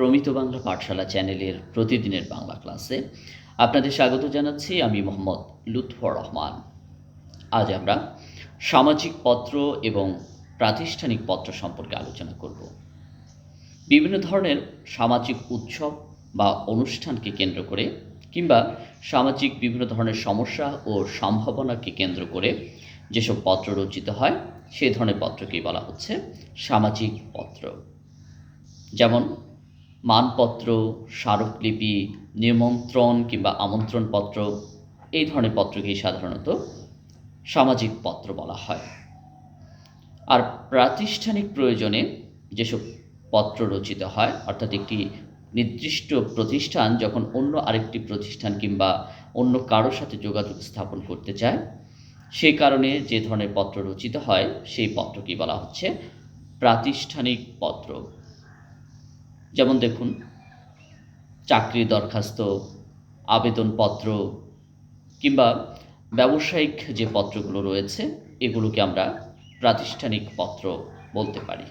প্রমিত বাংলা পাঠশালা চ্যানেলের প্রতিদিনের বাংলা ক্লাসে আপনাদের স্বাগত জানাচ্ছি। আমি মোহাম্মদ লুৎফর রহমান। আজ আমরা সামাজিক পত্র এবং প্রাতিষ্ঠানিক পত্র সম্পর্কে আলোচনা করব। বিভিন্ন ধরনের সামাজিক উৎসব বা অনুষ্ঠানকে কেন্দ্র করে কিংবা সামাজিক বিভিন্ন ধরনের সমস্যা ও সম্ভাবনাকে কেন্দ্র করে যেসব পত্র রচিত হয়, সেই ধরনের পত্রকেই বলা হচ্ছে সামাজিক পত্র। যেমন মানপত্র, স্মারকলিপি, নিমন্ত্রণ কিংবা আমন্ত্রণ পত্র এই ধরনের পত্রকেই সাধারণত সামাজিক পত্র বলা হয়। আর প্রাতিষ্ঠানিক প্রয়োজনে যেসব পত্র রচিত হয়, অর্থাৎ একটি নির্দিষ্ট প্রতিষ্ঠান যখন অন্য আরেকটি প্রতিষ্ঠান কিংবা অন্য কারোর সাথে যোগাযোগ স্থাপন করতে চায় সেই কারণে যে ধরনের পত্র রচিত হয়, সেই পত্রকেই বলা হচ্ছে প্রাতিষ্ঠানিক পত্র। যেমন দেখুন চাকরি দরখাস্ত, আবেদনপত্র, কিংবা ব্যবসায়িক যে পত্রগুলো রয়েছে, এগুলোকে আমরা প্রাতিষ্ঠানিক পত্র বলতে পারি।